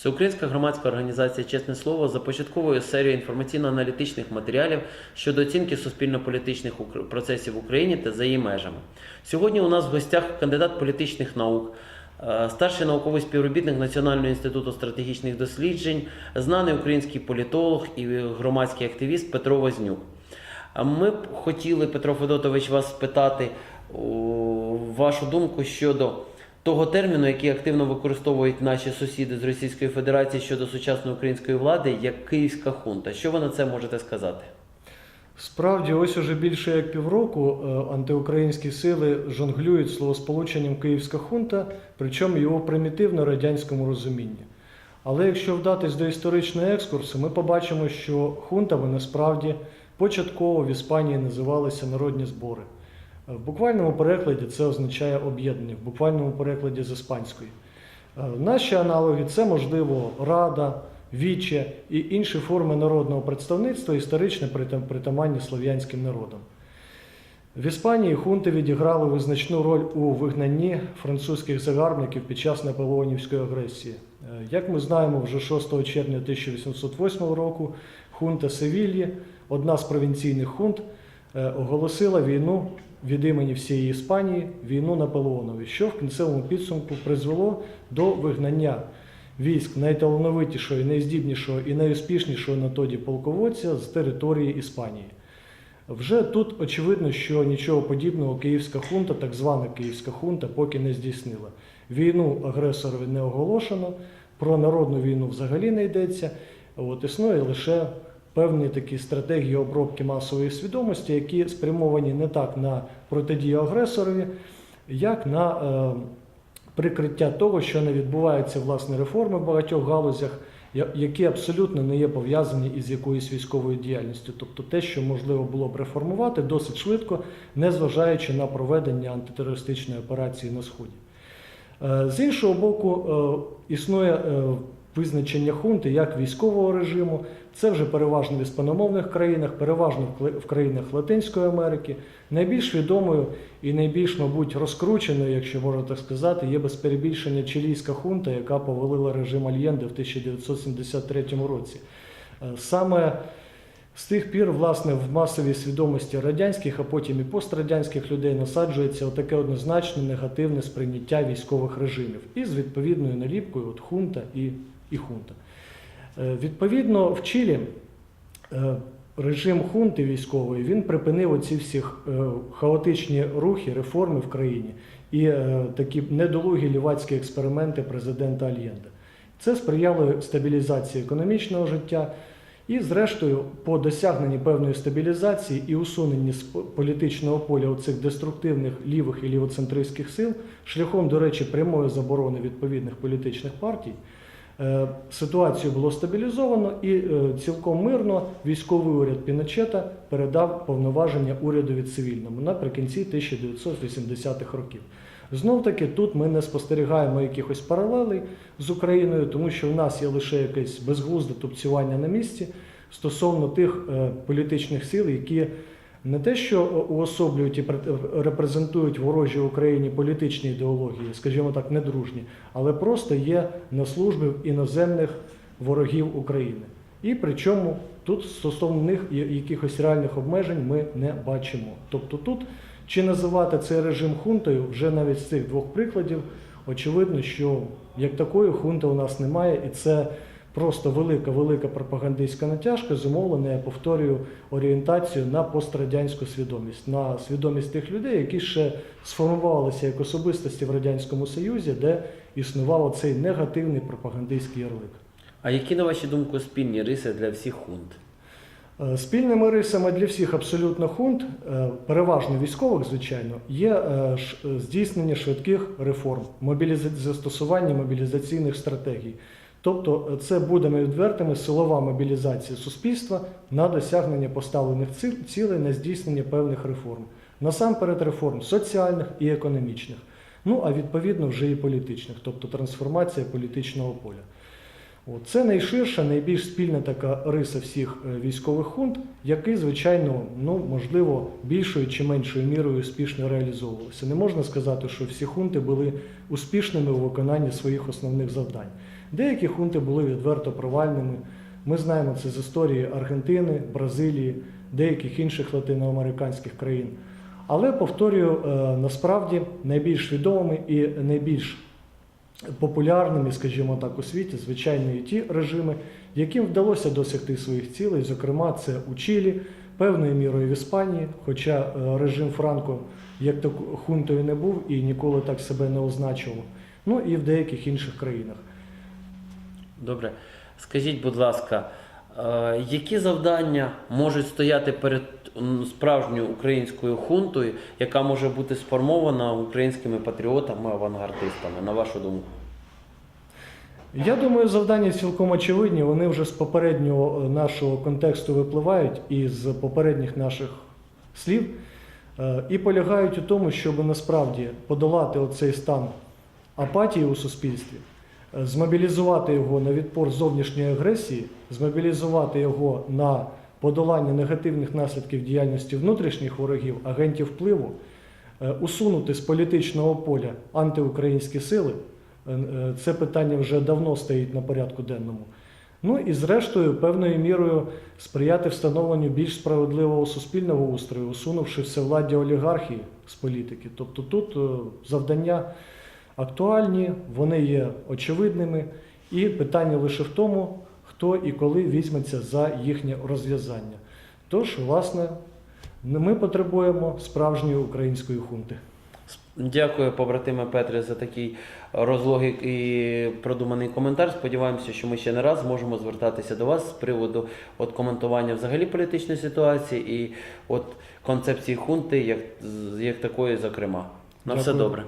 Всеукраїнська громадська організація Чесне слово започатковує серію інформаційно-аналітичних матеріалів щодо оцінки суспільно-політичних процесів в Україні та за її межами. Сьогодні у нас в гостях кандидат політичних наук, е, старший науковий співробітник Національного інституту стратегічних досліджень, знаний український політолог і громадський активіст Петро Вознюк. Ми б хотіли, Петро Федотович, вас спитати вашу думку щодо того терміну, який активно використовують наші сусіди з Російської Федерації щодо сучасної української влади, як київська хунта. Що ви на це можете сказати? Справді, ось уже більше як півроку е, антиукраїнські сили жонглюють словосполученням Київська хунта, причому його примітивно радянському розумінні. Але якщо вдатись до історичного екскурсу, ми побачимо, що хунтами насправді початково в Іспанії називалися народні збори. Е, В буквальному перекладі це означає об'єднання, в буквальному перекладі з іспанської. Е, Наші аналоги це можливо Рада, Віче і інші форми народного представництва, історично притаманні слов'янським народам. В Іспанії хунти відіграли визначну роль у вигнанні французьких загарбників під час наполеонівської агресії. Е, Як ми знаємо, вже 6 червня 1808 року хунта Севільї, одна з провінційних хунт, оголосила війну від імені всієї Іспанії, війну Наполеонові, що в кінцевому підсумку призвело до вигнання військ найталановитішого, найздібнішого і найуспішнішого на тоді полководця з території Іспанії. Вже тут очевидно, що нічого подібного київська хунта, так звана київська хунта, поки не здійснила. Війну агресорові не оголошено, про народну війну взагалі не йдеться. От існує лише певні такі стратегії обробки масової свідомості, які спрямовані не так на протидію агресорові, як на е, прикриття того, що не відбуваються власне реформи в багатьох галузях, які абсолютно не є пов'язані із якоюсь військовою діяльністю. Тобто те, що можливо було б реформувати досить швидко, незважаючи на проведення антитерористичної операції на Сході. Е, З іншого боку, е, існує е, визначення хунти як військового режиму. Це вже переважно в іспаномовних країнах, переважно в країнах Латинської Америки. Найбільш відомою і найбільш, мабуть, розкрученою, якщо можна так сказати, є без перебільшення чилійська хунта, яка повалила режим Альєнде в 1973 році. Е, Саме з тих пір, власне, в масовій свідомості радянських, а потім і пострадянських людей насаджується отаке однозначне негативне сприйняття військових режимів із відповідною наліпкою от хунта і, і хунта. Е, Відповідно, в Чилі е, режим хунти військової він припинив оці всі е, хаотичні рухи, реформи в країні і такі недолугі лівацькі експерименти президента Альєнде. Це сприяло стабілізації економічного життя. І, зрештою, по досягненні певної стабілізації і усуненні з політичного поля цих деструктивних лівих і лівоцентристських сил, шляхом, до речі, прямої заборони відповідних політичних партій, ситуацію було стабілізовано і е, цілком мирно військовий уряд Піночета передав повноваження урядові цивільному наприкінці 1980-х років. Знов таки тут ми не спостерігаємо якихось паралелей з Україною, тому що в нас є лише якесь безглузде тупцювання на місці стосовно тих е, політичних сил, які не те, що уособлюють і репрезентують ворожі Україні політичні ідеології, скажімо так, недружні, але просто є на службі іноземних ворогів України. І причому тут стосовно них якихось реальних обмежень ми не бачимо. Тобто тут чи називати цей режим хунтою, вже навіть з цих двох прикладів, очевидно, що як такої хунти у нас немає, і це просто велика, велика пропагандистська натяжка, зумовлена, я повторюю, орієнтацію на пострадянську свідомість, на свідомість тих людей, які ще сформувалися як особистості в Радянському Союзі, де існував цей негативний пропагандистський ярлик. А які, на вашу думку, спільні риси для всіх хунт? Е, Спільними рисами для всіх абсолютно хунт, е, переважно військових, звичайно, є е, здійснення швидких реформ, застосування мобілізаційних стратегій. Тобто е, це будемо відвертими силова мобілізація суспільства на досягнення поставлених ці- цілей на здійснення певних реформ. Насамперед реформ соціальних і економічних. Ну а відповідно вже і політичних, тобто трансформація політичного поля. Це найширша, найбільш спільна така риса всіх е, військових хунт, які, звичайно, ну, можливо, більшою чи меншою мірою успішно реалізовувалися. Не можна сказати, що всі хунти були успішними у виконанні своїх основних завдань. Деякі хунти були відверто провальними. Ми знаємо це з історії Аргентини, Бразилії, деяких інших латиноамериканських країн. Але повторюю, е, насправді найбільш відомими і найбільш популярними, скажімо так, у світі, звичайно, і ті режими, яким вдалося досягти своїх цілей. Зокрема, це у Чилі, певною мірою в Іспанії, хоча е, режим Франко як так хунтою не був і ніколи так себе не означував. Ну і в деяких інших країнах. Добре. Скажіть, будь ласка, е, які завдання можуть стояти перед справжньою українською хунтою, яка може бути сформована українськими патріотами, авангардистами, на вашу думку? Я думаю, завдання цілком очевидні. Вони вже з попереднього е, нашого контексту випливають і з попередніх наших слів, е, і полягають у тому, щоб насправді подолати оцей стан апатії у суспільстві, змобілізувати його на відпор зовнішньої агресії, змобілізувати його на подолання негативних наслідків діяльності внутрішніх ворогів, агентів впливу, е, усунути з політичного поля антиукраїнські сили. Е, е, Це питання вже давно стоїть на порядку денному. Ну і зрештою, певною мірою сприяти встановленню більш справедливого суспільного устрою, усунувши всевладдя олігархії з політики. Тобто тут завдання актуальні, вони є очевидними, і питання лише в тому, хто і коли візьметься за їхнє розв'язання. Тож, власне, ми потребуємо справжньої української хунти. Дякую, побратиме Петре, за такий розлогий і продуманий коментар. Сподіваємося, що ми ще не раз зможемо звертатися до вас з приводу от коментування взагалі політичної ситуації і от концепції хунти, як, як такої, зокрема. На все добре.